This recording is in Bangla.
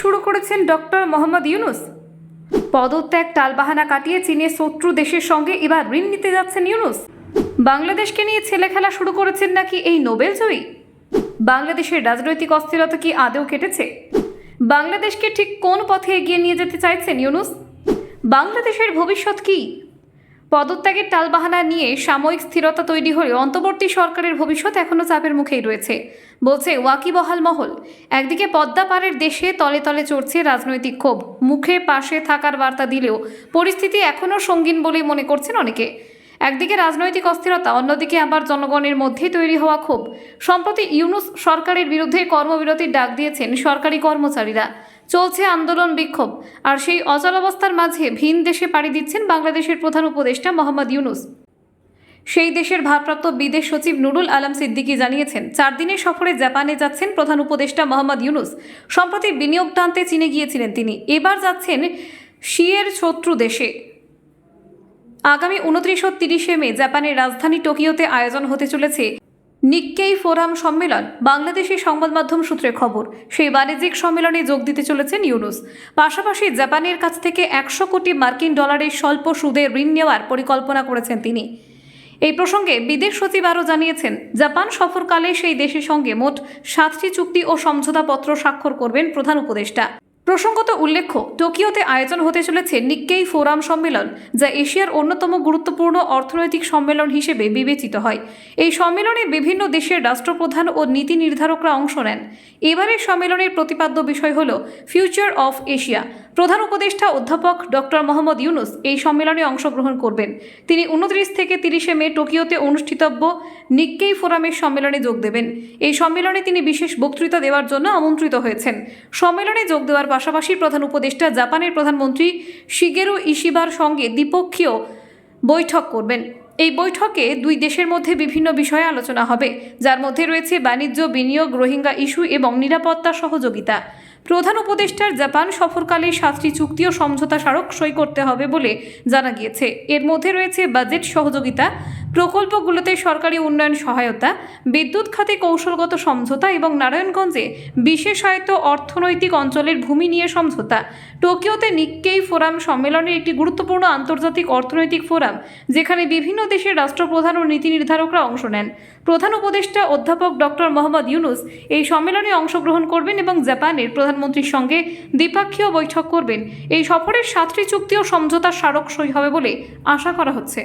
শুরু করেছেন ডক্টর মোহাম্মদ ইউনুস। পদত্যাগ টালবাহানা কাটিয়ে চীনের শত্রু দেশের সঙ্গে এবার ঋণ নিতে যাচ্ছেন ইউনুস। বাংলাদেশকে নিয়ে ছেলে খেলা শুরু করেছেন নাকি এই নোবেল জয়ী? বাংলাদেশের রাজনৈতিক অস্থিরতা কি আদেও কেটেছে? বাংলাদেশকে ঠিক কোন পথে এগিয়ে নিয়ে যেতে চাইছেন ইউনুস? বাংলাদেশের ভবিষ্যৎ কি পদত্যাগের টালবাহানা নিয়ে সাময়িক স্থিরতা তৈরি হলেও অন্তর্বর্তী সরকারের ভবিষ্যৎ এখনও চাপের মুখেই রয়েছে। বলছে, ওয়াকিবহাল মহল। একদিকে পদ্মা পাড়ের দেশে তলে তলে চড়ছে রাজনৈতিক ক্ষোভ। মুখে পাশে থাকার বার্তা দিলেও পরিস্থিতি এখনও সঙ্গীন বলেই মনে করছেন অনেকে। একদিকে রাজনৈতিক অস্থিরতা, অন্যদিকে আবার জনগণের মধ্যেই তৈরি হওয়া ক্ষোভ। সম্প্রতি ইউনুস সরকারের বিরুদ্ধে কর্মবিরতির ডাক দিয়েছেন সরকারি কর্মচারীরা। চলছে আন্দোলন বিক্ষোভ। আর সেই অচলাবস্থার মাঝে ভিন দেশে পাড়ি দিচ্ছেন বাংলাদেশের প্রধান উপদেষ্টা মোহাম্মদ ইউনুস। সেই দেশের ভারপ্রাপ্ত বিদেশ সচিব নুরুল আলম সিদ্দিকী জানিয়েছেন, চার দিনের সফরে জাপানে যাচ্ছেন প্রধান উপদেষ্টা মোহাম্মদ ইউনুস। সম্প্রতি বিনিয়োগ টানতে চীনে গিয়েছিলেন তিনি। এবার যাচ্ছেন শিয়ের শত্রু দেশে। আগামী উনত্রিশ ও তিরিশে মে জাপানের রাজধানী টোকিওতে আয়োজন হতে চলেছে নিক্কেই ফোরাম সম্মেলন, বাংলাদেশি সংবাদ মাধ্যম সূত্রে খবর। সেই বাণিজ্যিক সম্মেলনে যোগ দিতে চলেছেন ইউনুস। পাশাপাশি জাপানের কাছ থেকে একশো কোটি মার্কিন ডলারের স্বল্প সুদে ঋণ নেওয়ার পরিকল্পনা করেছেন তিনি। এই প্রসঙ্গে বিদেশ সচিব আরও জানিয়েছেন, জাপান সফরকালে সেই দেশের সঙ্গে মোট সাতটি চুক্তি ও সমঝোতাপত্র স্বাক্ষর করবেন প্রধান উপদেষ্টা। প্রসঙ্গত উল্লেখ্য, টোকিওতে আয়োজন হতে চলেছে নিক্কেই ফোরাম সম্মেলন, যা এশিয়ার অন্যতম গুরুত্বপূর্ণ অর্থনৈতিক সম্মেলন হিসেবে বিবেচিত হয়। এই সম্মেলনে বিভিন্ন দেশের রাষ্ট্রপ্রধান ও নীতি নির্ধারকরা অংশ নেন। এবারের সম্মেলনের প্রতিপাদ্য বিষয় হল ফিউচার অফ এশিয়া। প্রধান উপদেষ্টা অধ্যাপক ডক্টর মোহাম্মদ ইউনুস এই সম্মেলনে অংশগ্রহণ করবেন। তিনি উনত্রিশ থেকে তিরিশে মে টোকিওতে অনুষ্ঠিতব্য নিক্কেই ফোরামের সম্মেলনে যোগ দেবেন। এই সম্মেলনে তিনি বিশেষ বক্তৃতা দেওয়ার জন্য আমন্ত্রিত হয়েছেন। সম্মেলনে যোগ দেওয়ার পাশাপাশি প্রধান উপদেষ্টা জাপানের প্রধানমন্ত্রী শিগেরো ইশিবার সঙ্গে দ্বিপক্ষীয় বৈঠক করবেন। এই বৈঠকে দুই দেশের মধ্যে বিভিন্ন বিষয়ে আলোচনা হবে, যার মধ্যে রয়েছে বাণিজ্য, বিনিয়োগ, রোহিঙ্গা ইস্যু এবং নিরাপত্তা সহযোগিতা। প্রধান উপদেষ্টার জাপান সফরকালে সাতটি চুক্তি ও সমঝোতা স্মারক সই করতে হবে বলে জানা গিয়েছে। এর মধ্যে রয়েছে বাজেট সহযোগিতা প্রকল্পগুলোতে সরকারি উন্নয়ন সহায়তা, বিদ্যুৎ খাতে কৌশলগত সমঝোতা এবং নারায়ণগঞ্জে বিশেষায়িত অর্থনৈতিক অঞ্চলের ভূমি নিয়ে সমঝোতা। টোকিওতে নিক্কেই ফোরাম সম্মেলনের একটি গুরুত্বপূর্ণ আন্তর্জাতিক অর্থনৈতিক ফোরাম, যেখানে বিভিন্ন দেশের রাষ্ট্রপ্রধান ও নীতি নির্ধারকরা অংশ নেন। প্রধান উপদেষ্টা অধ্যাপক ডক্টর মোহাম্মদ ইউনুস এই সম্মেলনে অংশগ্রহণ করবেন এবং জাপানের প্রধানমন্ত্রীর সঙ্গে দ্বিপাক্ষীয় বৈঠক করবেন। এই সফরের সাতটি চুক্তি ও সমঝোতা স্মারক সই হবে বলে আশা করা হচ্ছে।